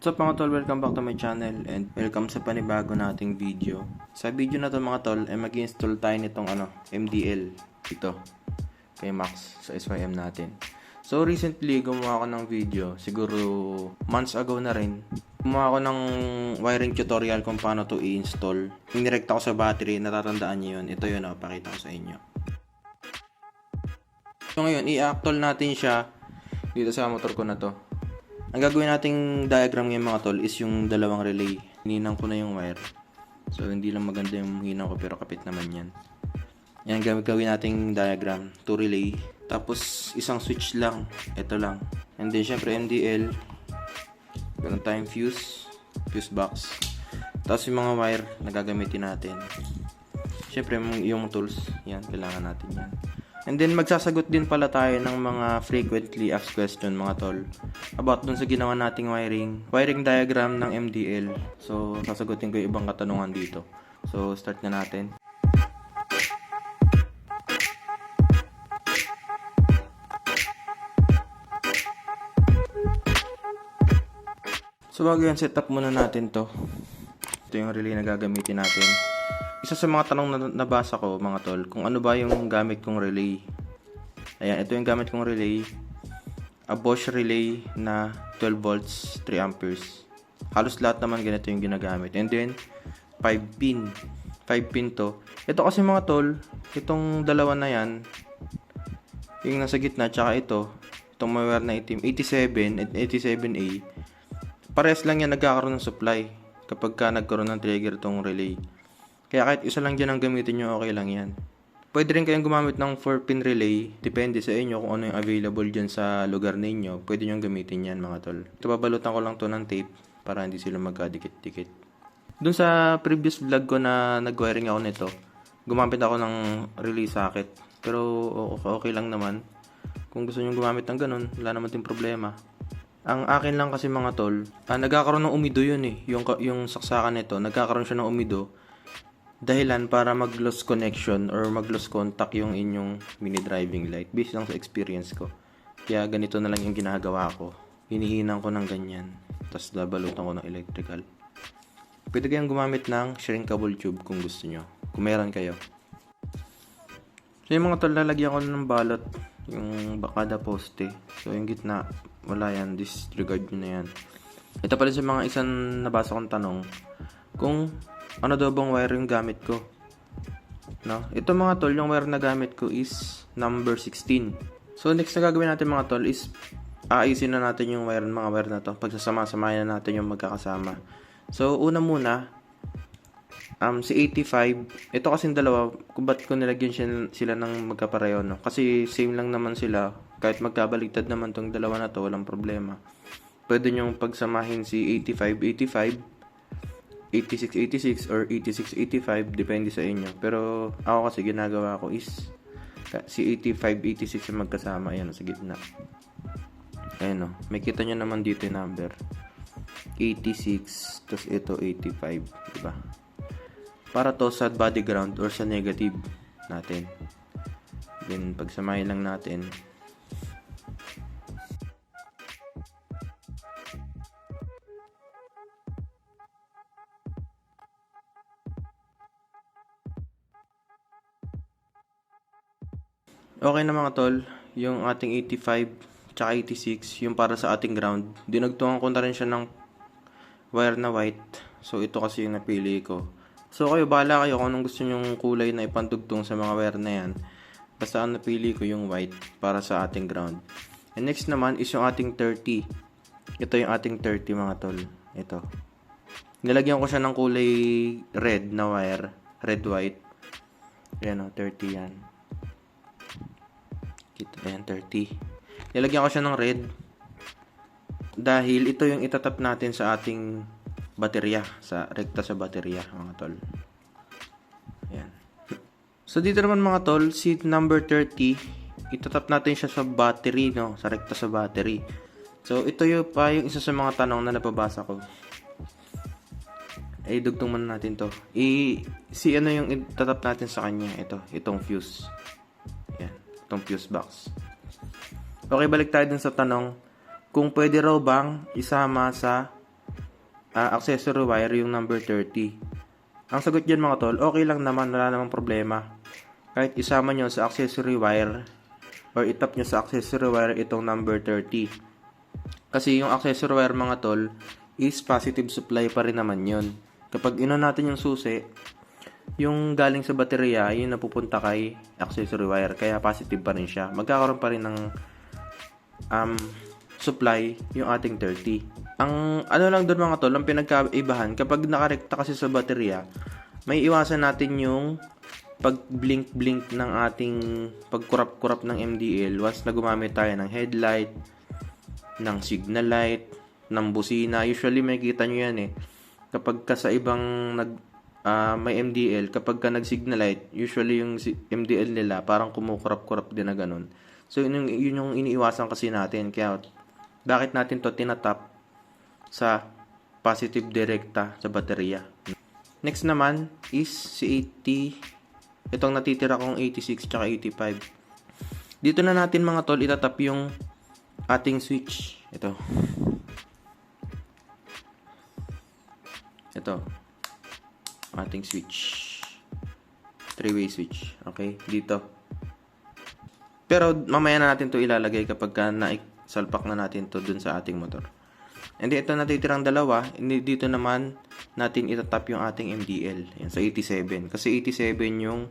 What's up mga tol? Welcome back to my channel and welcome sa panibago nating video. Sa video na to mga tol ay mag install tayo nitong ano, MDL ito kay Max sa SYM natin. So recently gumawa ako ng video, siguro months ago na rin. Gumawa ako ng wiring tutorial kung paano to i-install. Inirekta ko sa battery, natatandaan niyo yun. Ito yun, oh, pakita ko sa inyo. So ngayon, i-actual natin siya dito sa motor ko na to. Ang gagawin nating diagram ngayon mga tol is yung dalawang relay. Hininang ko na yung wire. So hindi lang maganda yung hinang ko pero kapit naman yan. Yan gamit gawin nating diagram. Two relay. Tapos isang switch lang. Ito lang. And then syempre MDL. Meron tayong fuse. Fuse box. Tapos yung mga wire na gagamitin natin. Syempre yung tools. Yan. Kailangan natin yan. And then magsasagot din pala tayo ng mga frequently asked question mga tol about dun sa ginawa nating wiring, wiring diagram ng MDL. So sasagutin ko yung ibang katanungan dito. So start na natin. So bago yan, set up muna natin to. Ito yung relay na gagamitin natin. Isa sa mga tanong na nabasa ko, mga tol, kung ano ba yung gamit kong relay. Ayan, ito yung gamit kong relay. A Bosch relay na 12 volts, 3 amperes. Halos lahat naman ganito yung ginagamit. And then, 5 pin. 5 pin to. Ito kasi mga tol, itong dalawa na yan, yung nasa gitna, tsaka ito, itong may wire na itim, 87 at 87A, pares lang yan nagkakaroon ng supply kapag ka nagkaroon ng trigger tong relay. Kaya kahit isa lang dyan ang gamitin nyo, okay lang yan. Pwede rin kayong gumamit ng 4-pin relay. Depende sa inyo kung ano yung available dyan sa lugar ninyo. Pwede nyo gamitin yan mga tol. Ito babalutan ko lang to ng tape para hindi sila magkadikit-dikit. Dun sa previous vlog ko na nag-wiring ako nito, gumamit ako ng relay socket. Pero okay, lang naman. Kung gusto nyo gumamit ng ganun, wala naman din problema. Ang akin lang kasi mga tol, ah, nagkakaroon ng umido yun eh. Yung, yung saksakan nito, nagkakaroon siya ng umido. Dahilan para mag-lost connection or mag-lost contact yung inyong mini driving light. Based lang sa experience ko. Kaya ganito na lang yung ginagawa ko. Hinihinang ko ng ganyan. Tapos babalutan ko ng electrical. Pwede kayong gumamit ng shrinkable tube kung gusto nyo. Kung meron kayo. So yung mga tol, lalagyan ko ng balot yung bakada poste. So yung gitna, wala yan. Disregard nyo na yan. Ito pala sa mga isang nabasa kong tanong. Kung ano daw bang wire yung gamit ko. No? Ito mga tol, yung wire na gamit ko is number 16. So next na gagawin natin mga tol is aayusin na natin yung wire, mga wire na to. Pagsasama-samahin na natin yung magkakasama. So una muna, um, si 85, ito kasing dalawa, kung ba't ko nilagyan siya, sila ng magkapareho, no? Kasi same lang naman sila, kahit magkabaligtad naman tong dalawa na to, walang problema. Pwede nyong pagsamahin si 85, 85, 86, 86, or 86, 85, depende sa inyo. Pero ako kasi ginagawa ko is, si 85, 86 yung magkasama, ayan, sa gitna. Ayan, no? May kita nyo naman dito yung number. 86, tapos ito 85, di ba? para to sa body ground or sa negative natin. Then, pagsamahin lang natin. Okay na mga tol, yung ating 85 tsaka 86, yung para sa ating ground. Dinagtungan ko na rin siya ng wire na white. So, ito kasi yung napili ko. So, kayo, bahala kayo kung anong gusto nyong kulay na ipantugtong sa mga wire na yan. Basta ang napili ko yung white para sa ating ground. And next naman is yung ating 30. Ito yung ating 30 mga tol. Ito. Nilagyan ko siya ng kulay red na wire. Red white. Ayan o, 30 yan. Ayan, 30. Nilagyan ko siya ng red. Dahil ito yung itatap natin sa ating baterya. Sa rekta sa baterya, mga tol. Ayan. So, dito naman mga tol, seat number 30, itatap natin siya sa battery, no? Sa rekta sa battery. So, ito yung pa yung isa sa mga tanong na napabasa ko. Ay, dugtong muna natin to. I, si ano yung itatap natin sa kanya? Ito, itong fuse. Itong fuse box. Okay, balik tayo dun sa tanong. Kung pwede raw bang isama sa ah, accessory wire yung number 30. Ang sagot dyan mga tol, okay lang naman, wala namang problema. Kahit isama nyo sa accessory wire or itap nyo sa accessory wire itong number 30. Kasi yung accessory wire mga tol is positive supply pa rin naman yun. Kapag ino natin yung susi, yung galing sa baterya, yun napupunta kay accessory wire. Kaya positive pa rin siya. Magkakaroon pa rin ng um, supply yung ating 30. Ang ano lang doon mga tol, ang pinagkaibahan, kapag nakarekta kasi sa baterya, may iwasan natin yung pag-blink-blink ng ating pagkurap-kurap ng MDL once na gumamit tayo ng headlight, ng signal light, ng busina. Usually may kita nyo yan eh. Kapag ka sa ibang nag, ah, may MDL, kapag ka nag-signal light, usually yung MDL nila parang kumukurap-kurap din na ganun. So yun yung, yun yung iniiwasan kasi natin. Kaya bakit natin to tinatap sa positive direkta sa baterya. Next naman is si 80 itong natitira kong 86 tsaka 85. Dito na natin mga tol itatap yung ating switch. Ito. Ito. Ating switch. Three-way switch. Okay? Dito. Pero mamaya na natin to ilalagay kapag ka naisalpak na natin to dun sa ating motor. And ito natitirang dalawa, hindi dito naman natin itatap yung ating MDL. Yan, sa 87. Kasi 87 yung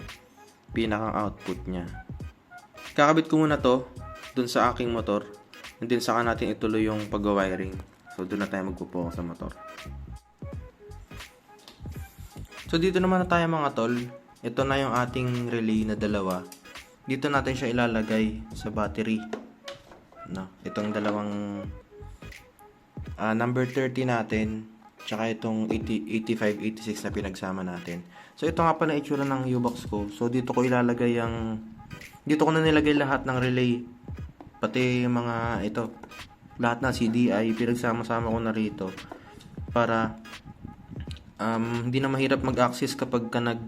pinakang output niya. Kakabit ko muna to dun sa aking motor. And then, saka natin ituloy yung pag-wiring. So, dun na tayo magpo sa motor. So, dito naman na tayo mga tol. Ito na yung ating relay na dalawa. Dito natin siya ilalagay sa battery. No, itong dalawang ah, number 30 natin tsaka itong 80, 85, 86 na pinagsama natin. So ito nga pala itsura ng U-box ko. So dito ko ilalagay ang dito ko na nilagay lahat ng relay pati mga ito lahat ng CDI pinagsama-sama ko na rito para um, hindi na mahirap mag-access kapag ka nag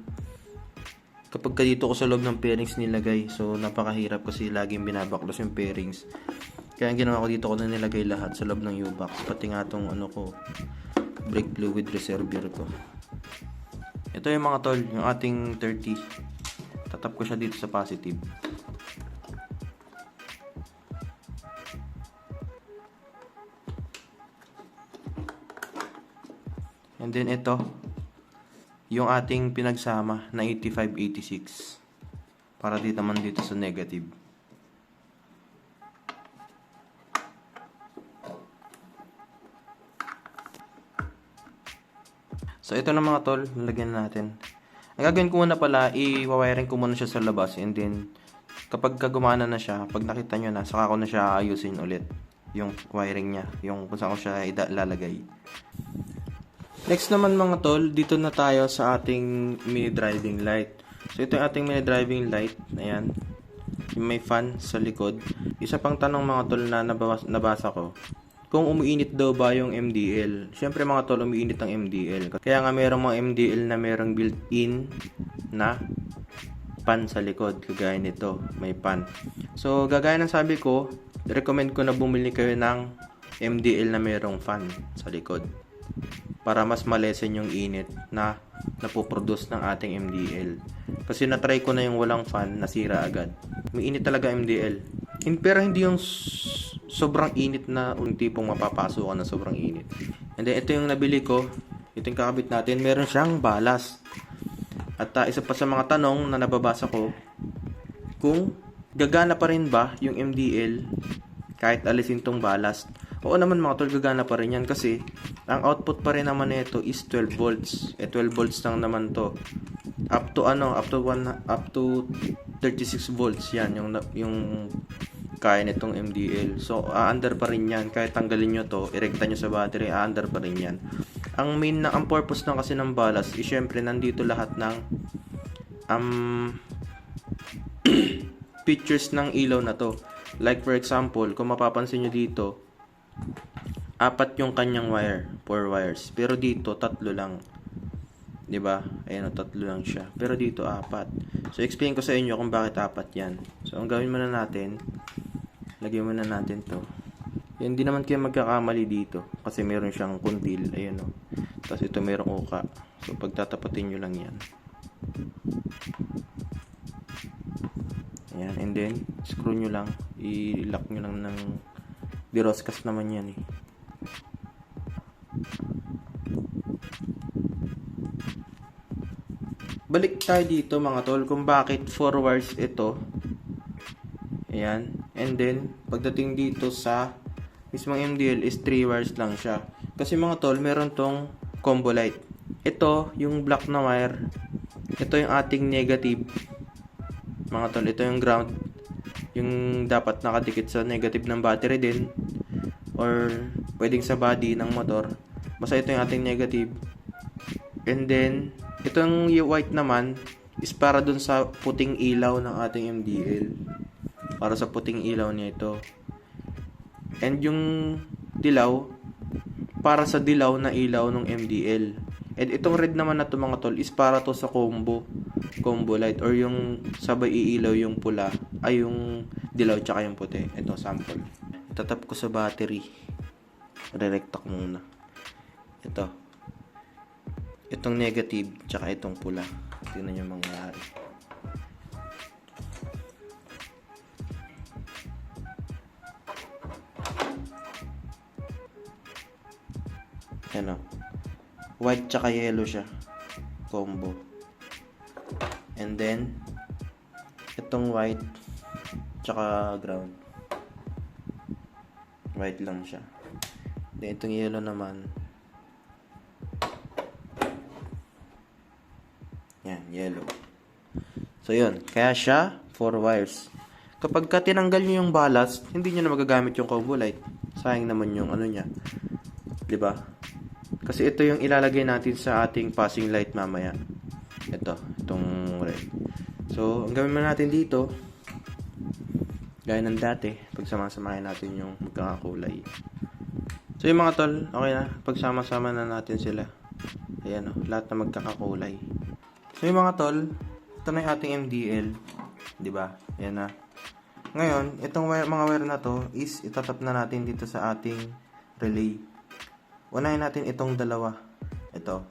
kapag ka dito ko sa loob ng pairings nilagay. So napakahirap kasi laging binabaklos yung pairings. Kaya ginawa ko dito ko na nilagay lahat sa loob ng U-box. Pati nga tong ano ko, brake fluid reservoir ko. Ito yung mga tol, yung ating 30. Tatap ko siya dito sa positive. And then ito, yung ating pinagsama na 8586 para dito naman dito sa negative. So, ito na mga tol, lalagyan na natin. Ang gagawin ko muna pala, i-wiring ko muna siya sa labas and then kapag kagumana na siya, pag nakita nyo na, saka ko na siya ayusin ulit yung wiring niya, yung kung saan ko siya ilalagay. Next naman mga tol, dito na tayo sa ating mini driving light. So ito yung ating mini driving light, ayan. Yung may fan sa likod. Isa pang tanong mga tol na nabasa, nabasa ko, kung umiinit daw ba yung MDL. Siyempre mga tol, umiinit ang MDL. Kaya nga mayroong mga MDL na mayroong built-in na pan sa likod. Kagaya nito, may pan. So, gagaya ng sabi ko, recommend ko na bumili kayo ng MDL na mayroong fan sa likod. Para mas malesen yung init na napoproduce ng ating MDL. Kasi na-try ko na yung walang fan, nasira agad. May init talaga MDL. In, pero hindi yung sobrang init na yung tipong mapapasok ka na sobrang init. And then, ito yung nabili ko. Ito yung kakabit natin. Meron siyang balas. At ah, isa pa sa mga tanong na nababasa ko, kung gagana pa rin ba yung MDL kahit alisin tong ballast. Oo naman mga tol, gagana pa rin yan kasi ang output pa rin naman nito is 12 volts. Eh 12 volts lang naman to. Up to ano, up to one, up to 36 volts yan yung yung kaya nitong MDL. So, under pa rin yan. Kahit tanggalin nyo to, irekta nyo sa battery, under pa rin yan. Ang main na, ang purpose ng kasi ng ballast is syempre nandito lahat ng um, features ng ilaw na to. Like for example, kung mapapansin nyo dito, apat yung kanyang wire, four wires. Pero dito, tatlo lang. 'Di ba? Ayun, tatlo lang siya. Pero dito, apat. So, explain ko sa inyo kung bakit apat yan. So, ang gawin muna natin, lagyan muna natin to. Hindi naman kayo magkakamali dito kasi meron siyang kuntil, ayan o. Tapos ito merong uka. So pagtatapatin nyo lang yan. Ayan, and then screw nyo lang. I-lock nyo lang ng diroscas naman yan eh. Balik tayo dito mga tol kung bakit 4 wires ito. Ayan. And then, pagdating dito sa mismong MDL is 3 wires lang siya. Kasi mga tol, meron tong combo light. Ito, yung black na wire. Ito yung ating negative. Mga tol, ito yung ground. Yung dapat nakadikit sa negative ng battery din. Or pwedeng sa body ng motor. Basta ito yung ating negative. And then, itong white naman is para dun sa puting ilaw ng ating MDL. Para sa puting ilaw niya ito. And yung dilaw, para sa dilaw na ilaw ng MDL. And itong red naman na to mga tol is para to sa combo. Combo light or yung sabay iilaw yung pula ay yung dilaw tsaka yung puti. Ito sample. Itatap ko sa battery. Re-recta ko muna. Ito. Itong negative tsaka itong pula. Tingnan nyo mangyari. Yan o. White tsaka yellow siya. Combo. And then, itong white tsaka ground. White lang siya. Then, itong yellow naman. Yan, yellow. So, yun. Kaya siya, 4 wires. Kapag ka tinanggal nyo yung ballast, hindi nyo na magagamit yung combo light. Sayang naman yung ano niya. 'Di ba? Kasi ito yung ilalagay natin sa ating passing light mamaya. Ito, itong red. So, ang gawin natin dito, gaya ng dati, pagsamasamahin natin yung magkakakulay. So, yung mga tol, okay na. Pagsama-sama na natin sila. Ayan o, lahat na magkakakulay. So, yung mga tol, ito na yung ating MDL. ba? Ayan na. Ngayon, itong wire, mga wire na to is itatap na natin dito sa ating relay. Unahin natin itong dalawa. Ito.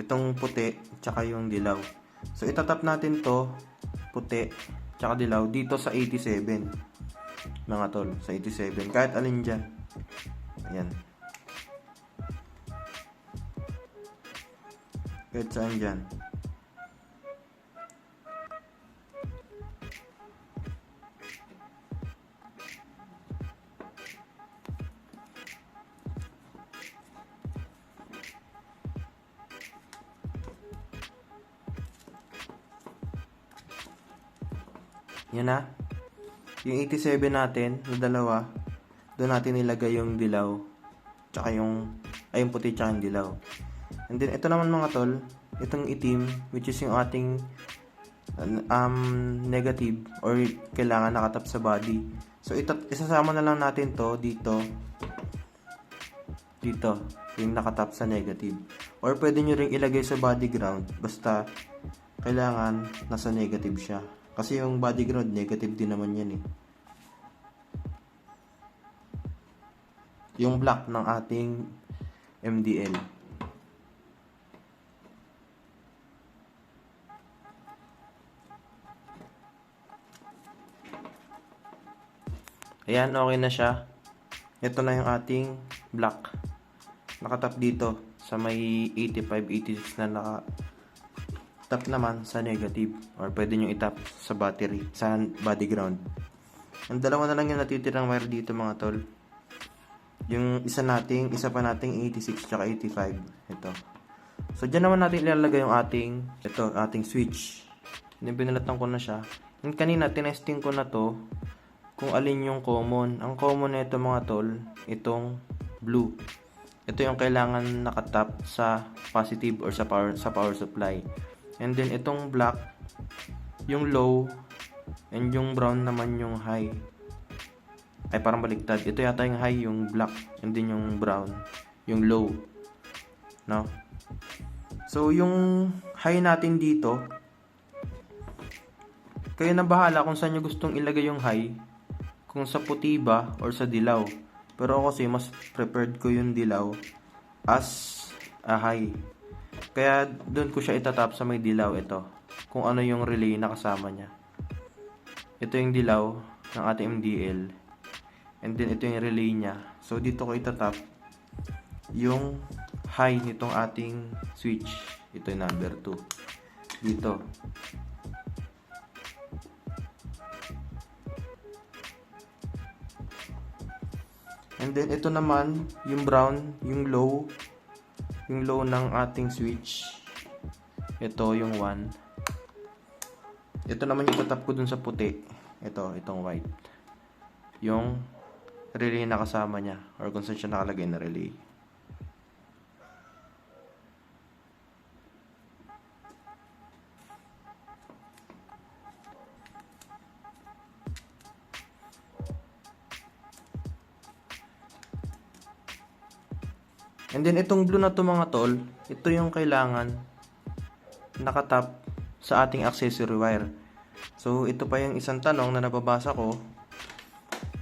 Itong puti, tsaka yung dilaw. So, itatap natin to, puti, tsaka dilaw, dito sa 87. Mga tol, sa 87. Kahit alin dyan. Ayan. Kahit saan dyan. Yan na. Yung 87 natin, na dalawa, doon natin nilagay yung dilaw. Tsaka yung, ay yung puti tsaka yung dilaw. And then, ito naman mga tol, itong itim, which is yung ating um, negative or kailangan nakatap sa body. So, ito, isasama na lang natin to dito. Dito. Yung nakatap sa negative. Or pwede nyo ring ilagay sa body ground. Basta, kailangan nasa negative siya. Kasi yung body ground, negative din naman yan eh. Yung black ng ating MDL. Ayan, okay na siya. Ito na yung ating black. Nakatap dito sa may 85, 86 na naka tap naman sa negative or pwede nyo itap sa battery sa body ground. Ang dalawa na lang yung natitirang wire dito mga tol. Yung isa nating isa pa nating 86 tsaka 85 ito. So dyan naman natin ilalagay yung ating ito ating switch. Yung binalatan ko na siya. Yung kanina tinesting ko na to kung alin yung common. Ang common na ito mga tol itong blue. Ito yung kailangan nakatap sa positive or sa power sa power supply And then itong black, yung low, and yung brown naman yung high. Ay parang baliktad. Ito yata yung high, yung black, and then yung brown, yung low. No? So yung high natin dito, kayo na bahala kung saan nyo gustong ilagay yung high. kung sa puti ba or sa dilaw. Pero ako kasi mas preferred ko yung dilaw as a high. Kaya doon ko siya itatap sa may dilaw ito. Kung ano yung relay na kasama niya. Ito yung dilaw ng ating MDL. And then ito yung relay niya. So dito ko itatap yung high nitong ating switch. Ito yung number 2. Dito. And then ito naman, yung brown, yung low, yung low ng ating switch. Ito yung 1. Ito naman yung itatap ko dun sa puti. Ito, itong white. Yung relay na kasama niya or kung saan siya nakalagay na relay. And then itong blue na to mga tol, ito yung kailangan nakatap sa ating accessory wire. So ito pa yung isang tanong na nababasa ko.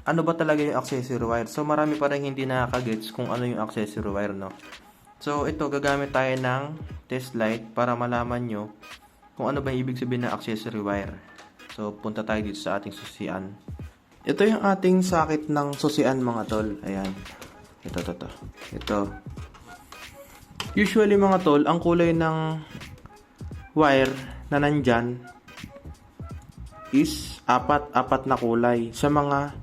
Ano ba talaga yung accessory wire? So marami pa rin hindi nakakagets kung ano yung accessory wire no. So ito gagamit tayo ng test light para malaman nyo kung ano ba yung ibig sabihin ng accessory wire. So punta tayo dito sa ating susian. Ito yung ating sakit ng susian mga tol. Ayan. Ito, ito, ito. Ito. Usually mga tol, ang kulay ng wire na nandyan is apat-apat na kulay sa mga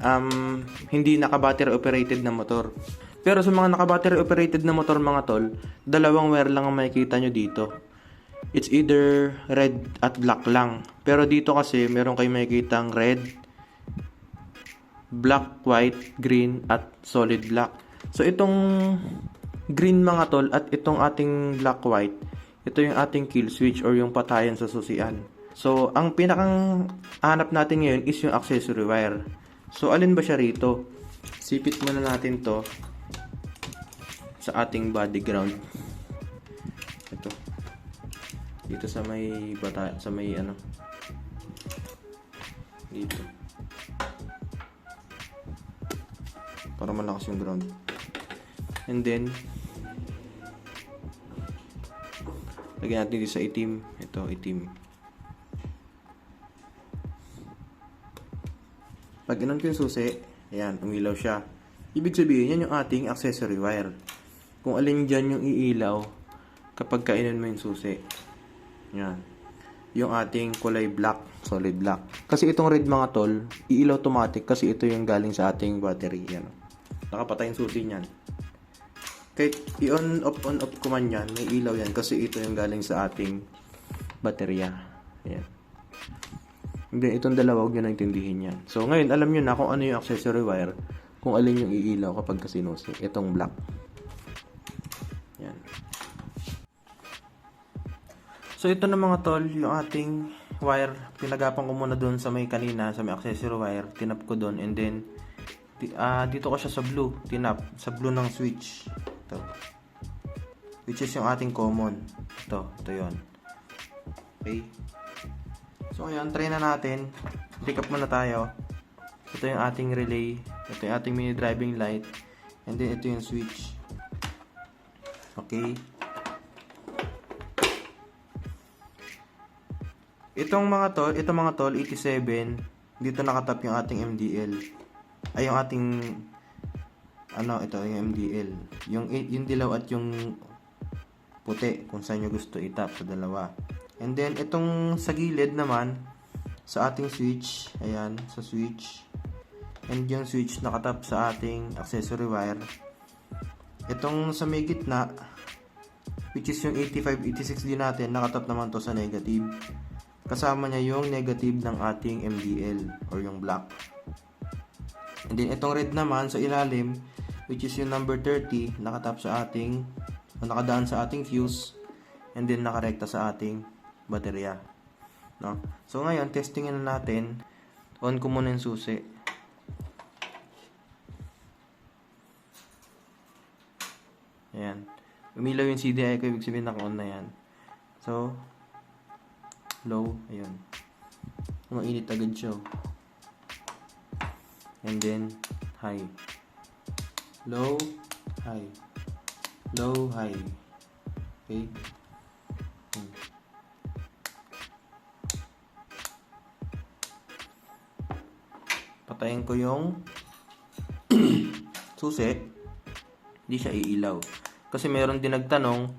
um, hindi naka-battery operated na motor. Pero sa mga naka-battery operated na motor mga tol, dalawang wire lang ang makikita nyo dito. It's either red at black lang. Pero dito kasi meron kayo makikita red, black, white, green, at solid black. So, itong green mga tol at itong ating black, white, ito yung ating kill switch or yung patayan sa susian. So, ang pinakang hanap natin ngayon is yung accessory wire. So, alin ba siya rito? Sipit muna natin to sa ating body ground. Ito. Dito sa may bata, sa may ano. Dito. para malakas yung ground. And then, lagyan natin dito sa itim. Ito, itim. Pag inon ko yung susi, ayan, umilaw siya. Ibig sabihin, yan yung ating accessory wire. Kung alin dyan yung iilaw kapag kainan mo yung susi. Yan. Yung ating kulay black, solid black. Kasi itong red mga tol, iilaw automatic kasi ito yung galing sa ating battery. Yan. Nakapatay yung susi niyan. Kahit i-on off on off ko man yan, may ilaw yan kasi ito yung galing sa ating baterya. Ayan. Hindi, itong dalawa, huwag nyo naintindihin yan. So, ngayon, alam nyo na kung ano yung accessory wire, kung alin yung iilaw kapag kasinusi. Itong black. Yan. So, ito na mga tol, yung ating wire. Pinagapan ko muna doon sa may kanina, sa may accessory wire. Tinap ko doon and then, Ah, dito ko siya sa blue, tinap, sa blue ng switch. Ito. Which is yung ating common. Ito, ito yon. Okay. So, ngayon, try na natin. Pick up muna tayo. Ito yung ating relay. Ito yung ating mini driving light. And then, ito yung switch. Okay. Itong mga tol, itong mga tol, 87, dito nakatap yung ating MDL ay yung ating ano ito yung MDL yung yung dilaw at yung puti kung saan nyo gusto itap sa dalawa. And then itong sa gilid naman sa ating switch ayan sa switch. And yung switch nakatap sa ating accessory wire. Itong sa may gitna which is yung 85-86 din natin nakatap naman to sa negative. Kasama niya yung negative ng ating MDL or yung black And then, itong red naman sa ilalim, which is yung number 30, nakatap sa ating, o nakadaan sa ating fuse, and then nakarekta sa ating baterya. No? So, ngayon, testingin na natin. On ko muna yung susi. Ayan. Umilaw yung CDI ko, ibig sabihin naka-on na yan. So, low, ayun. Mainit agad siya. And then high. Low, high. Low, high. Okay? Hmm. Patayin ko yung susi. Hindi siya iilaw. Kasi meron din nagtanong,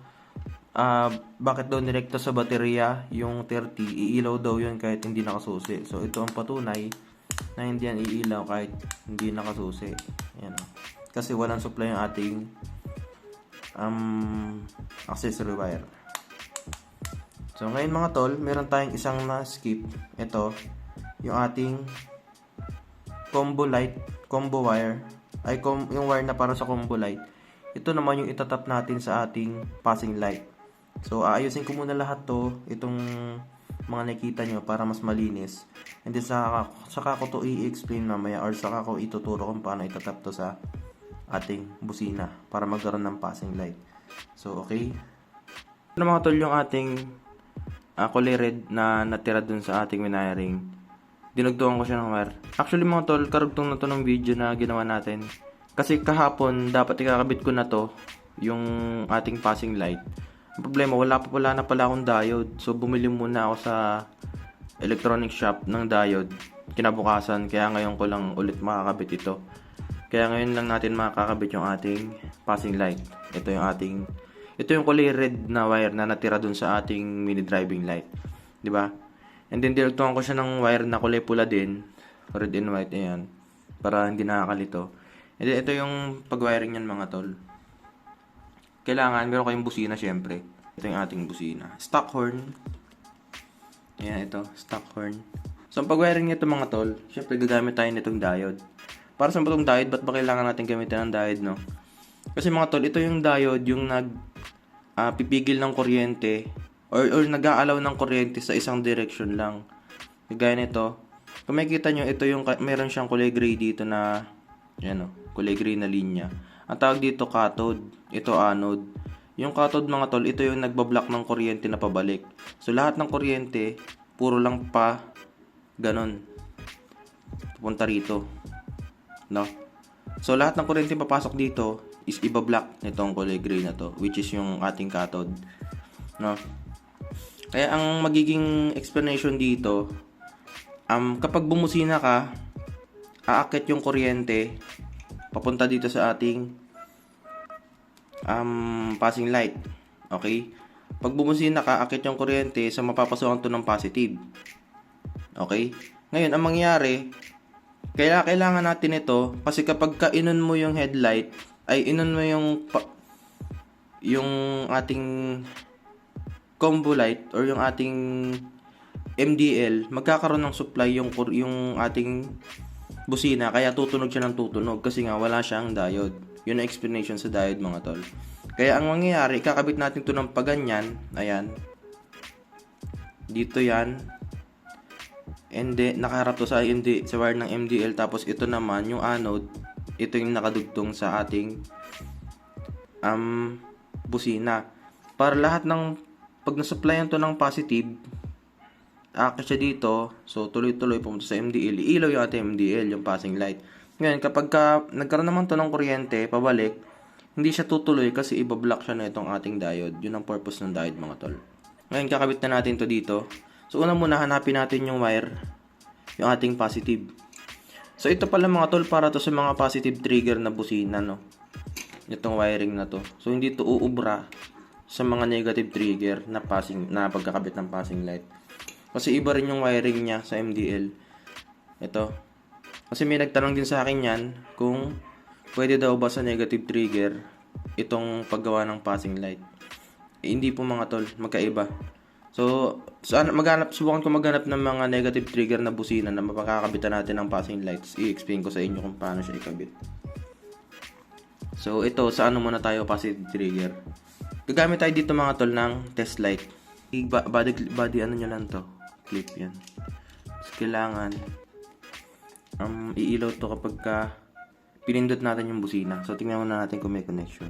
ah, bakit daw direkta sa baterya yung 30, iilaw daw yun kahit hindi nakasusi. So, ito ang patunay na hindi yan iilaw kahit hindi nakasusi. Ayan. Kasi walang supply yung ating um, accessory wire. So, ngayon mga tol, meron tayong isang na-skip. Ito, yung ating combo light, combo wire, ay com, yung wire na para sa combo light. Ito naman yung itatap natin sa ating passing light. So, aayusin ko muna lahat to, itong mga nakita nyo para mas malinis. And then, saka, saka ko to i-explain mamaya or saka ko ituturo kung paano itatap to sa ating busina para magkaroon ng passing light. So, okay. Ano mga tol yung ating uh, kulay red na natira dun sa ating wiring dinugtungan ko siya ng wire. Actually mga tol, karugtong na to ng video na ginawa natin. Kasi kahapon, dapat ikakabit ko na to, yung ating passing light. Ang problema, wala pa pala na pala akong diode. So, bumili muna ako sa electronic shop ng diode. Kinabukasan, kaya ngayon ko lang ulit makakabit ito. Kaya ngayon lang natin makakabit yung ating passing light. Ito yung ating, ito yung kulay red na wire na natira dun sa ating mini driving light. 'Di ba? And then, dinagtungan ko siya ng wire na kulay pula din. Red and white, ayan. Para hindi nakakalito. And then, ito yung pag-wiring niyan mga tol. Kailangan, meron kayong busina syempre. Ito yung ating busina. Stock horn. Ayan, ito. Stock horn. So, ang pag-wiring nito mga tol, syempre gagamit tayo nitong diode. Para sa itong diode, ba't ba kailangan natin gamitin ng diode, no? Kasi mga tol, ito yung diode yung nag ah, pipigil ng kuryente or, or nag-aalaw ng kuryente sa isang direction lang. Gaya nito. Kung makikita nyo, ito yung, meron siyang kulay gray dito na, yan o, kulay gray na linya. Ang tawag dito cathode, ito anode. Yung cathode mga tol, ito yung nagbablock ng kuryente na pabalik. So lahat ng kuryente, puro lang pa, ganon. Pupunta rito. No? So lahat ng kuryente papasok dito is ibablock nitong kulay gray na to, which is yung ating cathode. No? Kaya ang magiging explanation dito, um, kapag bumusina ka, aakit yung kuryente papunta dito sa ating um, passing light. Okay? Pag bumusina ka, akit yung kuryente sa mapapasokan to ng positive. Okay? Ngayon, ang mangyayari, kaya kailangan natin ito kasi kapag kainon mo yung headlight, ay inon mo yung pa, yung ating combo light or yung ating MDL, magkakaroon ng supply yung yung ating busina kaya tutunog siya ng tutunog kasi nga wala siyang diode. Yun ang explanation sa diode mga tol. Kaya ang mangyayari, kakabit natin to ng paganyan. Ayan. Dito yan. And then, nakaharap to sa, MD, sa wire ng MDL. Tapos ito naman, yung anode, ito yung nakadugtong sa ating um, busina. Para lahat ng pag nasupplyan to ng positive, akit siya dito, so tuloy-tuloy pumunta sa MDL, ilaw yung ating MDL, yung passing light. Ngayon, kapag ka, nagkaroon naman to ng kuryente, pabalik, hindi siya tutuloy kasi ibablock siya na itong ating diode. Yun ang purpose ng diode mga tol. Ngayon, kakabit na natin to dito. So, una muna, hanapin natin yung wire, yung ating positive. So, ito pala mga tol, para to sa mga positive trigger na busina, no? Itong wiring na to. So, hindi to uubra sa mga negative trigger na passing na pagkakabit ng passing light. Kasi iba rin yung wiring niya sa MDL. Ito. Kasi may nagtanong din sa akin yan kung pwede daw ba sa negative trigger itong paggawa ng passing light. Eh, hindi po mga tol, magkaiba. So, saan maghanap subukan ko maghanap ng mga negative trigger na busina na mapakakabitan natin ng passing lights. I-explain ko sa inyo kung paano siya ikabit. So, ito, sa ano muna tayo positive trigger. Gagamit tayo dito mga tol ng test light. I- Body, body ano nyo lang to. Clip yan. So, kailangan um, iilaw to kapag ka pinindot natin yung busina. So, tingnan muna natin kung may connection.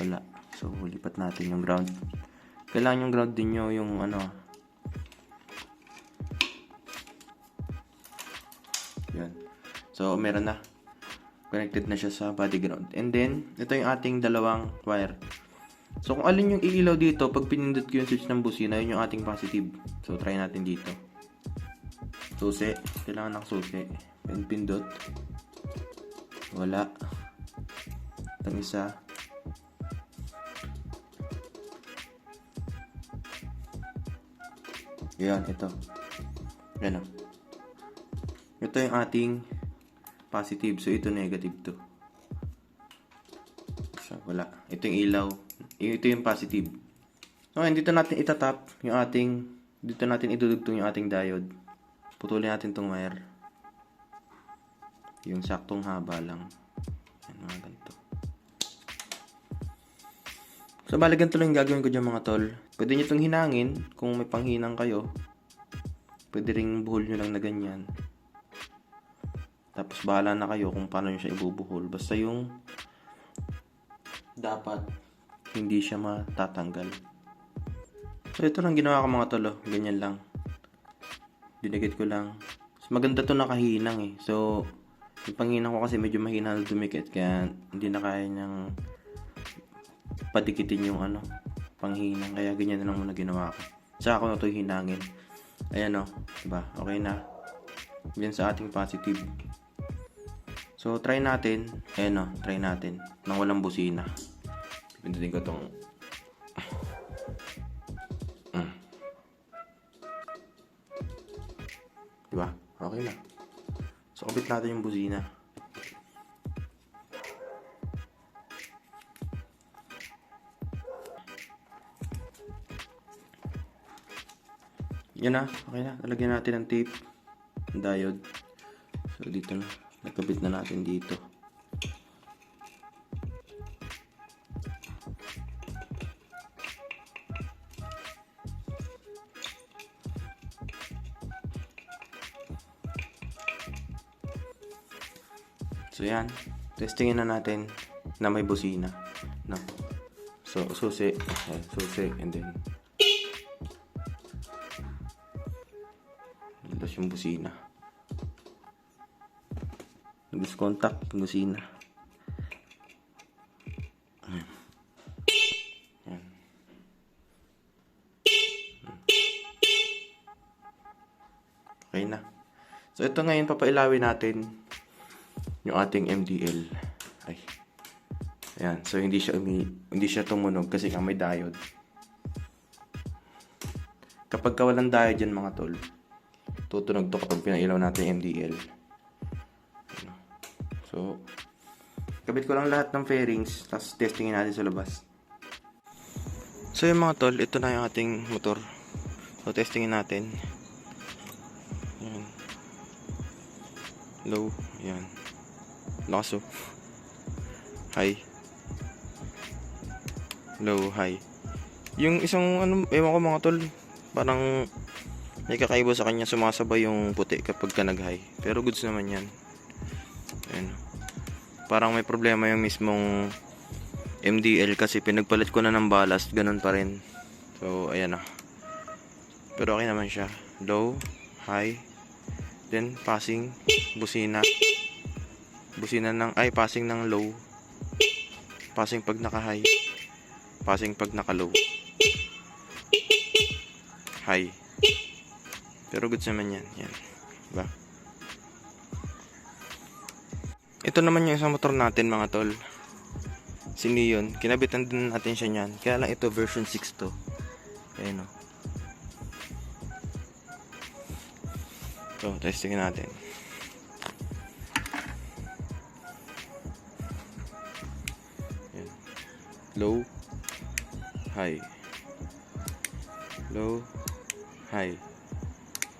Wala. So, lipat natin yung ground. Kailangan yung ground din nyo yung ano. Yan. So, meron na. Connected na siya sa body ground. And then, ito yung ating dalawang wire. So, kung alin yung iilaw dito, pag pinindot ko yung switch ng busina, yun yung ating positive. So, try natin dito. Susi. Kailangan ng susi. And pindot. Wala. Itong isa. Yan, ito. Yan o. Ito yung ating positive. So, ito negative to. So, wala. Ito yung ilaw. Ito yung positive. So, ngayon, dito natin itatap yung ating, dito natin idudugtong yung ating diode. Putulin natin tong wire. Yung saktong haba lang. Yan, mga ganito. So, bali ganito lang gagawin ko dyan mga tol. Pwede nyo itong hinangin kung may panghinang kayo. Pwede ring buhol nyo lang na ganyan. Tapos bahala na kayo kung paano nyo siya ibubuhol. Basta yung dapat hindi siya matatanggal. So, ito lang ginawa ko mga tol. oh. Ganyan lang. Dinigit ko lang. So, maganda to nakahinang eh. So, yung panghinang ko kasi medyo mahina na dumikit. Kaya hindi na kaya niyang padikitin yung ano, panghinang. Kaya ganyan na lang muna ginawa ko. Saka ako na ito hinangin. Ayan o, diba? Okay na. Yan sa ating positive. So, try natin. Ayan o, try natin. Nang walang busina. Pindutin ko tong... Mm. Diba? Okay na. So, kapit natin yung busina. Yan na, okay na. Lalagyan natin ng tape. Diode. So, dito na. Nakabit na natin dito. So, yan. Testingin na natin na may busina. No? So, susi. Ayan, susi. And then, Tapos yung busina. Lose contact, busina. Ayan. Okay na. So, ito ngayon, papailawin natin yung ating MDL. Ay. Ayan. So, hindi siya, umi hindi siya tumunog kasi nga may diode. Kapag ka walang diode yan, mga tol, tutunog to kapag pinailaw natin yung MDL. Ano. So, kabit ko lang lahat ng fairings, tapos testingin natin sa labas. So yung mga tol, ito na yung ating motor. So testingin natin. Yan. Low, yan. Lakas oh. High. Low, high. Yung isang ano, ewan ko mga tol, parang may kakaiba sa kanya sumasabay yung puti kapag ka nag-high. Pero goods naman yan. Ayan. Parang may problema yung mismong MDL kasi pinagpalit ko na ng ballast. Ganun pa rin. So, ayan na. Pero okay naman siya. Low, high, then passing, busina. Busina ng, ay, passing ng low. Passing pag naka-high. Passing pag naka-low. High. Pero goods naman yan. Yan. Diba? Ito naman yung isang motor natin mga tol. Si Neon. Kinabitan din natin siya niyan. Kaya lang ito version 6 to. Ayan o. So, testingin natin. Low. High. Low. High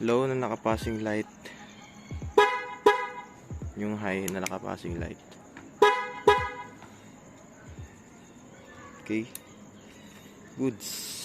low na nakapassing light yung high na nakapassing light okay goods